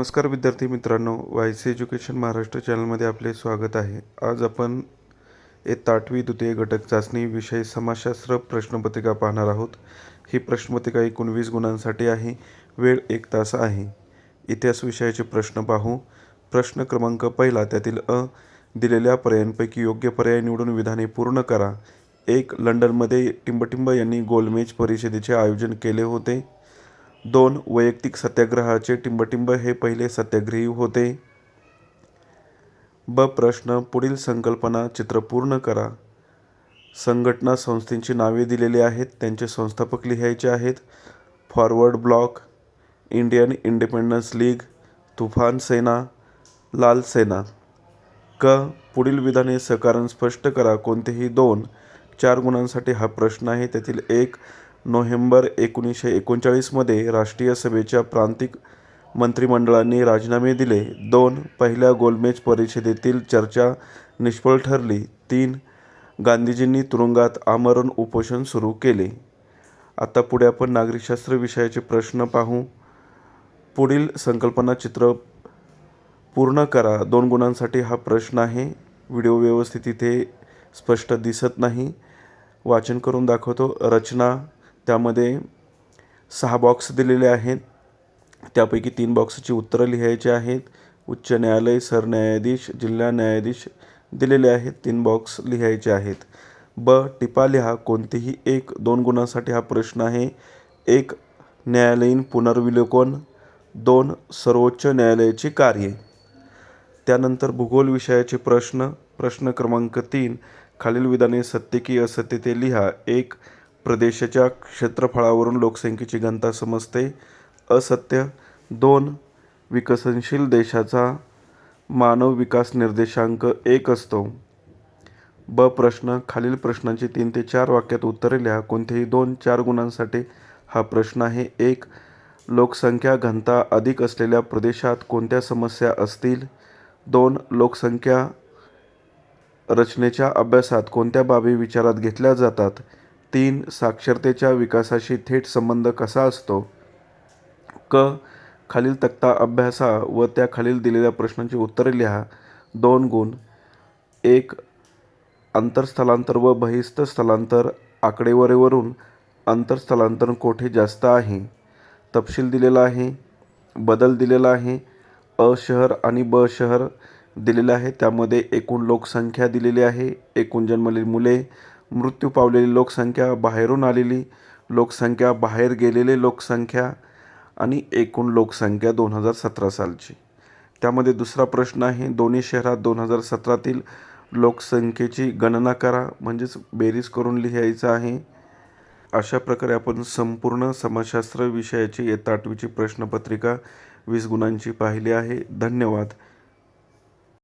नमस्कार विद्यार्थी मित्रांनो वाय सी एज्युकेशन महाराष्ट्र चॅनलमध्ये आपले स्वागत आहे. आज आपण एक आठवी द्वितीय घटक चाचणी विषय समाजशास्त्र प्रश्नपत्रिका पाहणार आहोत. ही प्रश्नपत्रिका एकूण वीस गुणांसाठी आहे. वेळ एक तास आहे. इतिहास विषयाचे प्रश्न पाहू. प्रश्न क्रमांक पहिला त्यातील अ दिलेल्या पर्यायांपैकी योग्य पर्याय निवडून विधाने पूर्ण करा. एक लंडनमध्ये टिंबटिंब यांनी गोलमेज परिषदेचे आयोजन केले होते. दोन वैयक्तिक सत्याग्रहाचे टिंबटिंब हे पहिले सत्याग्रही होते. ब प्रश्न पुढील संकल्पना चित्र पूर्ण करा. संघटना संस्थेची नावे दिलेली आहेत त्यांचे संस्थापक लिहायचे आहेत. Forward bloc Indian independence league Toofan Sena लाल सेना. क पुढील विधाने सकारण स्पष्ट करा कोणतेही दोन चार गुणांसाठी हा प्रश्न आहे. त्यातील एक नोव्हेंबर एकोणीसशे एकोणचाळीसमध्ये राष्ट्रीय सभेच्या प्रांतिक मंत्रिमंडळाने राजीनामे दिले. दोन पहिल्या गोलमेज परिषदेतील चर्चा निष्फळ ठरली. तीन गांधीजींनी तुरुंगात आमरण उपोषण सुरू केले. आता पुढे आपण नागरिकशास्त्र विषयाचे प्रश्न पाहू. पुढील संकल्पना चित्र पूर्ण करा. दोन गुणांसाठी हा प्रश्न आहे. व्हिडिओ व्यवस्थित इथे स्पष्ट दिसत नाही. वाचन करून दाखवतो. रचना त्यामध्ये सहा बॉक्स दिलेले आहेत. त्यापैकी तीन बॉक्सची उत्तरं लिहायची आहेत. उच्च न्यायालय सरन्यायाधीश जिल्हा न्यायाधीश दिलेले आहेत. तीन बॉक्स लिहायचे आहेत. ब. टिपा लिहा. कोणतेही एक दोन गुणांसाठी हा प्रश्न आहे. एक न्यायालयीन पुनर्विलोकन. दोन सर्वोच्च न्यायालयाची कार्ये. त्यानंतर भूगोल विषयाचे प्रश्न. प्रश्न क्रमांक तीन खालील विधाने सत्य की असत्य ते लिहा. एक प्रदेशाच्या क्षेत्रफळावरून लोकसंख्येची घनता समजते. असत्य. दोन. विकसनशील देशाचा मानव विकास निर्देशांक एक असतो. ब. प्रश्न. खालील प्रश्नांची तीन ते चार वाक्यात उत्तरे लिहा कोणतेही दोन चार गुणांसाठी हा प्रश्न आहे. एक. लोकसंख्या घनता अधिक असलेल्या प्रदेशात कोणत्या समस्या असतील? दोन. लोकसंख्या रचनेच्या अभ्यासात कोणत्या बाबी विचारात घेतल्या जातात? तीन साक्षरतेच्या विकासाशी थेट संबंध कसा असतो? क. खालील तक्ता अभ्यासा व त्या खालील दिलेल्या प्रश्नांची उत्तरे लिहा. दोन गुण. एक. आंतरस्थलांतर व बहिस्थ स्थलांतर आकडेवारीवरून आंतरस्थलांतर कोठे जास्त आहे? तपशील दिलेला आहे. बदल दिलेला आहे. अ शहर आणि ब शहर दिलेलं आहे. त्यामध्ये एकूण लोकसंख्या दिलेली आहे. एकूण जन्मलेली मुले. मृत्यू पावलेली लोकसंख्या बाहेरून आलेली लोकसंख्या बाहेर गेलेली लोकसंख्या आणि एकूण लोकसंख्या दोन हजार सतरा सालची. त्यामध्ये दुसरा प्रश्न आहे दोन्ही शहरात दोन हजार सतरातील लोकसंख्येची गणना करा म्हणजेच बेरीज करून लिहायचं आहे. अशा प्रकारे आपण संपूर्ण समाजशास्त्र विषयाची इयत्ता आठवीची प्रश्नपत्रिका वीस गुणांची पाहिली आहे. धन्यवाद.